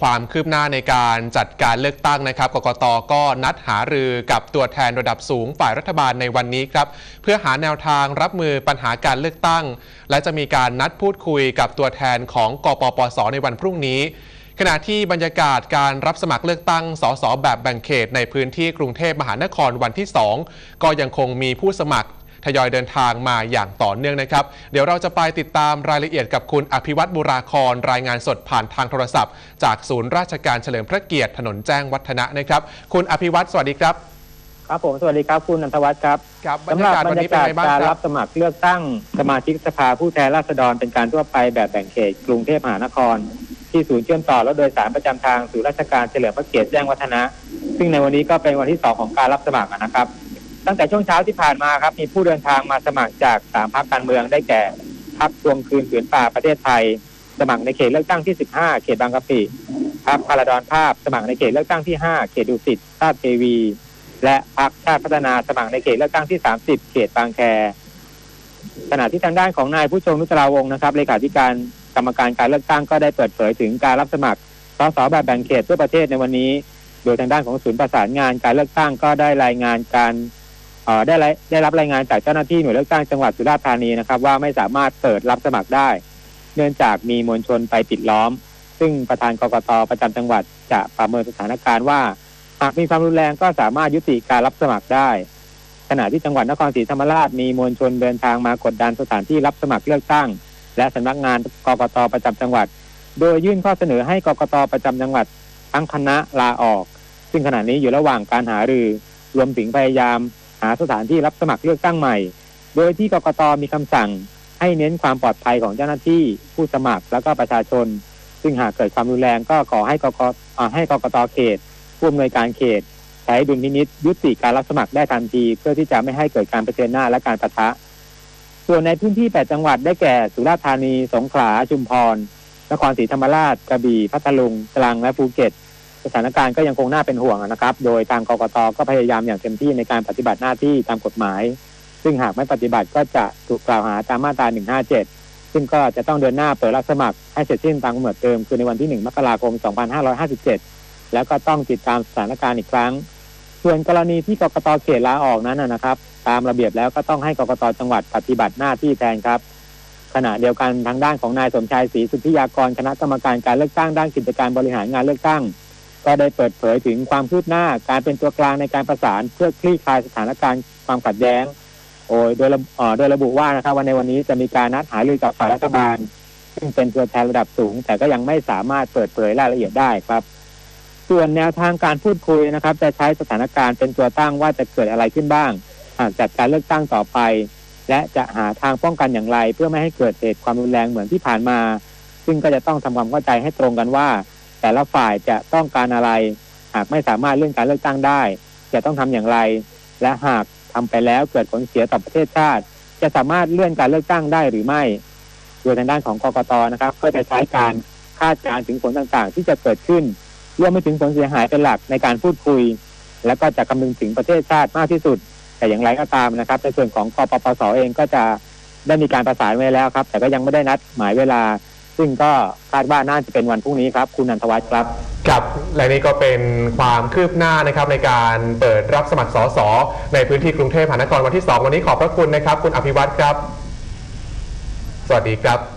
ความคืบหน้าในการจัดการเลือกตั้งนะครับ กกตก็นัดหารือกับตัวแทนระดับสูงฝ่ายรัฐบาลในวันนี้ครับ เพื่อหาแนวทางรับมือปัญหาการเลือกตั้ง และจะมีการนัดพูดคุยกับตัวแทนของกปปส ในวันพรุ่งนี้ ขณะที่บรรยากาศการรับสมัครเลือกตั้ง สสแบบแบ่งเขตในพื้นที่กรุงเทพมหานครวันที่ 2 ก็ยังคงมีผู้สมัคร ทยอยเดินทางมาอย่างต่อเนื่องนะครับ เดี๋ยวเราจะไปติดตามรายละเอียดกับคุณอภิวัตบุราครรายงานสดผ่านทางโทรศัพท์ จากศูนย์ราชการเฉลิมพระเกียรติถนนแจ้งวัฒนะนะครับ คุณอภิวัตสวัสดีครับ ครับผมสวัสดีครับคุณนันทวัฒน์ครับครับบรสำรหรัยากาศบรวันรนี้ยาเป็นกาศไงบ้างการครัรับบสมัครเลือกตั้งสมาชิกสภาผู้แทนราษฎรเป็นการทั่วไปแบบแบ่งเขตกรุงเทพมหานคร ที่ศูนย์เชื่อมต่อรถโดยสารประจำทางศูนย์ราชการเฉลิมพระเกียรติแจ้งวัฒนะ ซึ่งในวันนี้ก็เป็นวันที่สองของการรับสมัครนะครับ ตั้งแต่ช่วงเช้าที่ผ่านมาครับ มีผู้เดินทางมาสมัครจากสามพรรคการเมืองได้แก่พรรคทวงคืนผืนป่าประเทศไทย สมัครในเขตเลือกตั้งที่ 15 เขตบางกะปิพรรคพาราดอนภาพ สมัครในเขตเลือกตั้งที่ 5 เขตดุสิตราชเทวี และพรรคชาติพัฒนาสมัครในเขตเลือกตั้งที่ 30 เขตบางแคขณะที่ทางด้านของนายผู้ชงนุตราวงศ์นะครับเลขาธิการกรรมการการเลือกตั้งก็ได้เปิดเผยถึงการรับสมัครสสแบบแบ่งเขตทั่วประเทศในวันนี้ โดยทางด้านของศูนย์ประสานงานการเลือกตั้งก็ได้รายงานการ ได้ได้รับรายงานจากเจ้าหน้าที่หน่วยเลือกตั้งจังหวัดสุราษฎร์ธานีนะครับ ว่าไม่สามารถเปิดรับสมัครได้ เนื่องจากมีมวลชนไปปิดล้อม ซึ่งประธานกกตประจำจังหวัดจะประเมินสถานการณ์ว่าหากมีความรุนแรงก็สามารถยุติการรับสมัครได้ ขณะที่จังหวัดนครศรีธรรมราชมีมวลชนเดินทางมากดดันสถานที่รับสมัครเลือกตั้ง และสำนักงานกกตประจำจังหวัด โดยยื่นข้อเสนอให้กกตประจำจังหวัดทั้งคณะลาออก ซึ่งขณะนี้อยู่ระหว่างการหารือ รวมถึงพยายามาสถานที่รับสมัครเลือกตั้งใหม่ โดยที่กกตมีคำสั่งให้เน้นความปลอดภัยของเจ้าหน้าที่ผู้สมัครแล้วก็ประชาชน ซึ่งหากเกิดความรุนแรงก็ขอให้กกอ่าให้กกตเขตผู้อำนวยการเขต ใช้ดุลพินิษยุติการรับสมัครได้ทันที เพื่อที่จะไม่ให้เกิดการเผชิญหน้าและการปะทะ ส่วนในพื้นที่ 8 จังหวัดได้แก่สุราษฎร์ธานี สงขลา ชุมพร นครศรีธรรมราช กระบี่ พัทลุง ตรัง และภูเก็ต สถานการณ์ก็ยังคงน่าเป็นห่วงนะครับ โดยทางกกตก็พยายามอย่างเต็มที่ในการปฏิบัติหน้าที่ตามกฎหมาย ซึ่งหากไม่ปฏิบัติก็จะถูกกล่าวหาตามมาตรา 157 ซึ่งก็จะต้องเดินหน้าเปิดรับสมัครให้เสร็จสิ้นตามกำหนดเดิมคือในวันที่ 1 มกราคม 2557 แล้วก็ต้องติดตามสถานการณ์อีกครั้ง ส่วนกรณีที่กกตเขตลาออกนั้นนะครับ ตามระเบียบแล้วก็ต้องให้กกตจังหวัดปฏิบัติหน้าที่แทนครับขณะเดียวกันทางด้านของนายสมชายศรีสุทธิยากรคณะกรรมการการเลือกตั้งด้านกิจการบริหารงานเลือกตั้ง ก็ได้เปิดเผยถึงความคืบหน้าการเป็นตัวกลางในการประสานเพื่อคลี่คลายสถานการณ์ความขัดแย้ง โอยโดยระโดยระบุว่านะครับวันในวันนี้จะมีการนัดหารือกับฝ่ายรัฐบาล ซึ่งเป็นตัวแทนระดับสูง แต่ก็ยังไม่สามารถเปิดเผยรายละเอียดได้ครับ ส่วนแนวทางการพูดคุยนะครับ จะใช้สถานการณ์เป็นตัวตั้งว่าจะเกิดอะไรขึ้นบ้างหากจัดการเลือกตั้งต่อไป และจะหาทางป้องกันอย่างไร เพื่อไม่ให้เกิดเหตุความรุนแรงเหมือนที่ผ่านมา ซึ่งก็จะต้องทำความเข้าใจให้ตรงกันว่า แต่ละฝ่ายจะต้องการอะไร หากไม่สามารถเลื่อนการเลือกตั้งได้ จะต้องทำอย่างไร และหากทำไปแล้วเกิดผลเสียต่อประเทศชาติ จะสามารถเลื่อนการเลือกตั้งได้หรือไม่ โดยทางด้านของกกตนะครับ ก็จะใช้การคาดการณ์ถึงผลต่างๆ ที่จะเกิดขึ้นรวมไปถึงผลเสียหายเป็นหลักในการพูดคุย แล้วก็จะคำนึงถึงประเทศชาติมากที่สุด แต่อย่างไรก็ตามนะครับ ในส่วนของกปปสเองก็จะได้มีการประสานไว้แล้วครับ แต่ก็ยังไม่ได้นัดหมายเวลา ซึ่งก็คาดว่าน่าจะเป็นวันพรุ่งนี้ครับ คุณนันทวัฒน์ครับ ครับ และนี่ก็เป็นความคืบหน้านะครับในการเปิดรับสมัครสสในพื้นที่กรุงเทพมหานครวันที่ 2 วันนี้ขอบพระคุณนะครับ คุณอภิวัตรครับ สวัสดีครับ